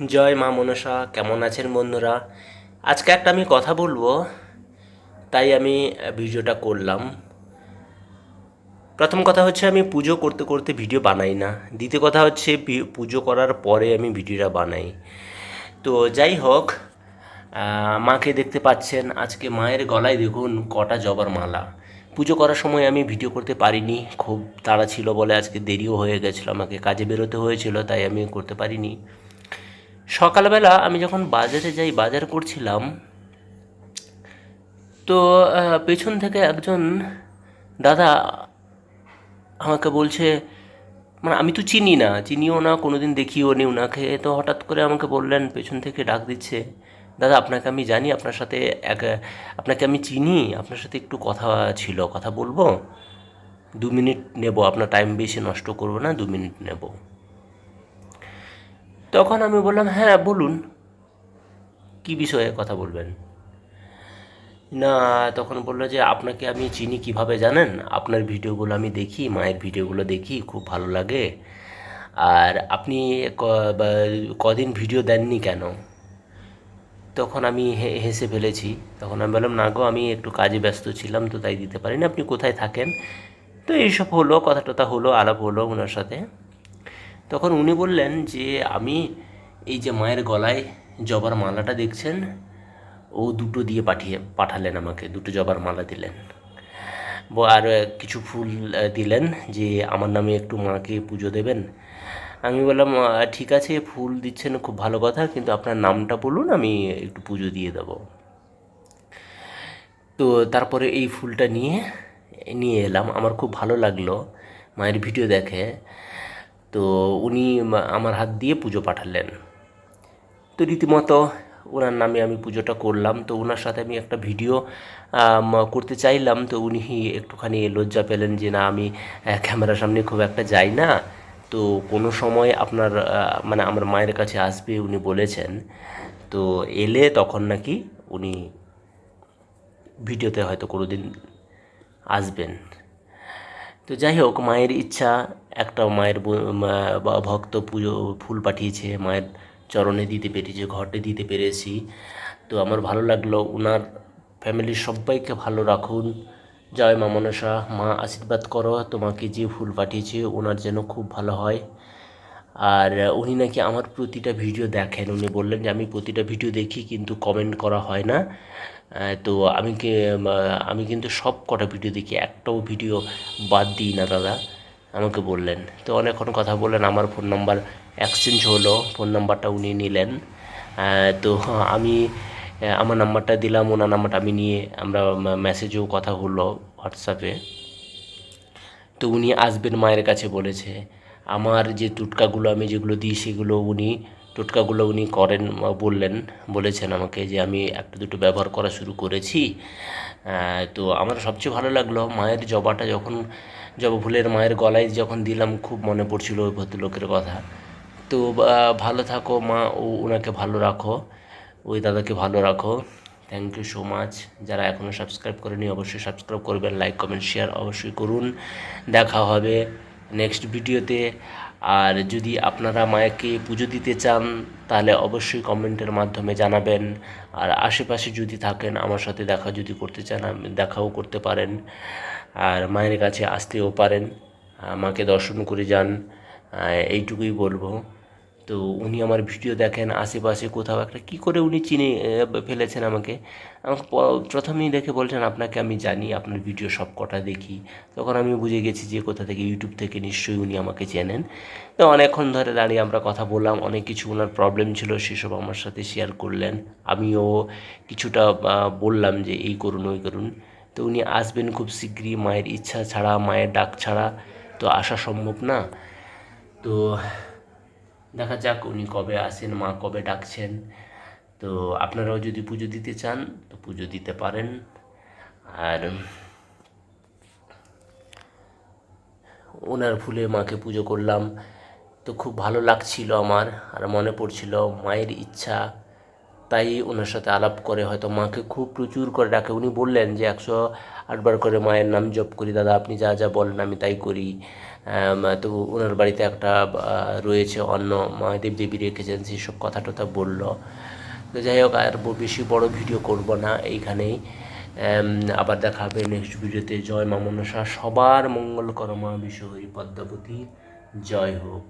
জয় মা মনসা, কেমন আছেন বন্ধুরা? আজকে একটা আমি কথা বলব, তাই আমি ভিডিওটা করলাম। প্রথম কথা হচ্ছে আমি পুজো করতে করতে ভিডিও বানাই না। দ্বিতীয় কথা হচ্ছে পুজো করার পরে আমি ভিডিওটা বানাই। তো যাই হোক মাকে দেখতে পাচ্ছেন, আজকে মায়ের গলায় দেখুন কটা জবার মালা। পুজো করার সময় আমি ভিডিও করতে পারিনি, খুব তাড়া ছিল বলে আজকে দেরিও হয়ে গেছিল, আমাকে কাজে বেরোতে হয়েছিল, তাই আমি করতে পারিনি। সকালবেলা আমি যখন বাজারে যাই, বাজার করছিলাম, তো পেছন থেকে একজন দাদা আমাকে বলছে মানে আমি তো চিনি না, চিনিও না, কোনোদিন দেখিও নি ওনাকে তো হঠাৎ করে আমাকে বললেন, পেছন থেকে ডাক দিচ্ছে, দাদা, আপনাকে আমি জানি, আপনার সাথে এক, আপনাকে আমি চিনি, আপনার সাথে একটু কথা ছিল, কথা বলব? দু মিনিট নেব, আপনার টাইম বেশি নষ্ট করব না, দু মিনিট নেব। তখন আমি বললাম হ্যাঁ বলুন। কি বিষয়ে কথা বলবেন? না, তখন বলল যে, আপনাকে আমি চিনি কীভাবে জানেন? আপনার ভিডিওগুলো আমি দেখি, মায়ের ভিডিওগুলো দেখি, খুব ভালো লাগে। আর আপনি কদিন ভিডিও দেননি কেন? তখন আমি হেসে ফেলেছি। তখন আমি বললাম, না গো, আমি একটু কাজে ব্যস্ত ছিলাম, তো তাই দিতে পারিনি। আপনি কোথায় থাকেন? তো এইসব হলো কথা টথা হলো, আলাপ হলো ওনার সাথে। তখন উনি বললেন যে, আমি এই যে মায়ের গলায় জবার মালাটা দেখছেন, ও দুটো দিয়ে পাঠিয়ে, পাঠালেন আমাকে, দুটো জবার মালা দিলেন। আর কিছু ফুল দিলেন যে, আমার নামে একটু মাকে পুজো দেবেন। আমি বললাম ঠিক আছে, ফুল দিচ্ছেন, খুব ভালো কথা, কিন্তু আপনার নামটা বলুন, আমি একটু পুজো দিয়ে দেবো। তো তারপরে এই ফুলটা নিয়ে নিয়ে এলাম। আমার খুব ভালো লাগল মায়ের ভিডিও দেখে। তো উনি আমার হাত দিয়ে পুজো পাঠালেন। তো রীতিমতো ওনার নামে আমি পুজোটা করলাম। তো ওনার সাথে আমি একটা ভিডিও করতে চাইলাম। তো উনি একটুখানি লজ্জা পেলেন যে, না, আমি ক্যামেরার সামনে খুব একটা যাই না। তো কোনো সময় আপনার মানে আমার মায়ের কাছে আসবে উনি বলেছেন। তো এলে তখন নাকি উনি ভিডিওতে হয়তো কোনো দিন আসবেন। তো যাই হোক মায়ের ইচ্ছা একটা মায়ের ভক্ত পুজো, ফুল পাঠিয়েছে, মায়ের চরণে দিতে পেরেছে, ঘটে দিতে পেরেছি। তো আমার ভালো লাগল ওনার ফ্যামিলির সবাইকে ভালো রাখুন। জয় মা মনসা, মা আশীর্বাদ করো, তোমাকে যে ফুল পাঠিয়েছে ওনার যেন খুব ভালো হয়। আর উনি নাকি আমার প্রতিটা ভিডিও দেখেন। উনি বললেন যে, আমি প্রতিটা ভিডিও দেখি কিন্তু কমেন্ট করা হয় না। তো আমি আমি কিন্তু সব কটা ভিডিও দেখি, একটাও ভিডিও বাদ দিই না দাদা, আমাকে বললেন। তো অনেকক্ষণ কথা বললেন, আমার ফোন নাম্বার এক্সচেঞ্জ হলো ফোন নাম্বারটা উনি নিলেন। তো আমি আমার নাম্বারটা দিলাম, ওনার নাম্বারটা আমি নিয়ে আমরা মেসেজেও কথা হলো হোয়াটসঅ্যাপে তো উনি আসবেন মায়ের কাছে বলেছে আমার যে টুটকাগুলো আমি যেগুলো দিই সেগুলো উনি, টুটকাগুলো উনি করেন, বললেন, বলেছেন আমাকে যে আমি একটা দুটো ব্যবহার করা শুরু করেছি। তো আমার সবচেয়ে ভালো লাগল মায়ের জবাটা যখন, জবা ফুলের মায়ের গলায় যখন দিলাম, খুব মনে পড়ছিল ওই ভদ্রলোকের কথা। তো ভালো থাকো মা, ও ওনাকে ভালো রাখো, ওই দাদাকে ভালো রাখো। থ্যাংক ইউ সো মাচ যারা এখনও সাবস্ক্রাইব করেনি, অবশ্যই সাবস্ক্রাইব করবেন লাইক কমেন্ট শেয়ার অবশ্যই করুন। দেখা হবে। নেক্সট ভিডিওতে আর যদি আপনারা মায়াকে পুজো দিতে চান, তাহলে অবশ্যই কমেন্টের মাধ্যমে জানাবেন। আর আশেপাশে যদি থাকেন, আমার সাথে দেখা যদি করতে চান দেখাও করতে পারেন। আর মায়ের কাছে আসতেও পারেন। মাকে দর্শন করে যান। এইটুকুই বলব। তো উনি আমার ভিডিও দেখেন, আশেপাশে কোথাও একটা, কি করে উনি চিনে ফেলেছেন আমাকে? আমাকে প্রথমেই দেখে বলছেন, আপনাকে আমি জানি, আপনার ভিডিও সব কটা দেখি। তখন আমি বুঝে গেছি যে কোথা থেকে ইউটিউব থেকে নিশ্চয়ই উনি আমাকে চেনেন। তো অনেকক্ষণ ধরে দাঁড়িয়ে আমরা কথা বললাম, অনেক কিছু ওনার প্রবলেম ছিল, সেসব আমার সাথে শেয়ার করলেন। আমিও কিছুটা বললাম যে, এই করুন, ওই করুন। তো উনি আসবেন খুব শীঘ্রই, মায়ের ইচ্ছা ছাড়া, মায়ের ডাক ছাড়া, তো আসা সম্ভব না। তো দেখা যাক উনি কবে আসেন, মা কবে ডাকছেন। তো আপনারাও যদি পুজো দিতে চান, তো পুজো দিতে পারেন। আর ওনার ফুলে মাকে পুজো করলাম। তো খুব ভালো লাগছিল আমার, আর মনে পড়ছিল মায়ের ইচ্ছা। তাই ওনার সাথে আলাপ করে হয়তো মাকে খুব প্রচুর করে ডাকে। উনি বললেন যে, একশো আটবার করে মায়ের নাম জপ করি, দাদা আপনি যা যা বলেন আমি তাই করি। তো ওনার বাড়িতে একটা রয়েছে অন্য মহাদেব দেবী রেখেছেন সেসব কথা টথা বলল। তো যাই হোক, আর বেশি বড় ভিডিও করব না এইখানেই। আবার দেখা হবে নেক্সট ভিডিওতে। জয় মা মনসা, সবার মঙ্গল করমা বিশ্বহরি পদ্মাবতী জয় হোক।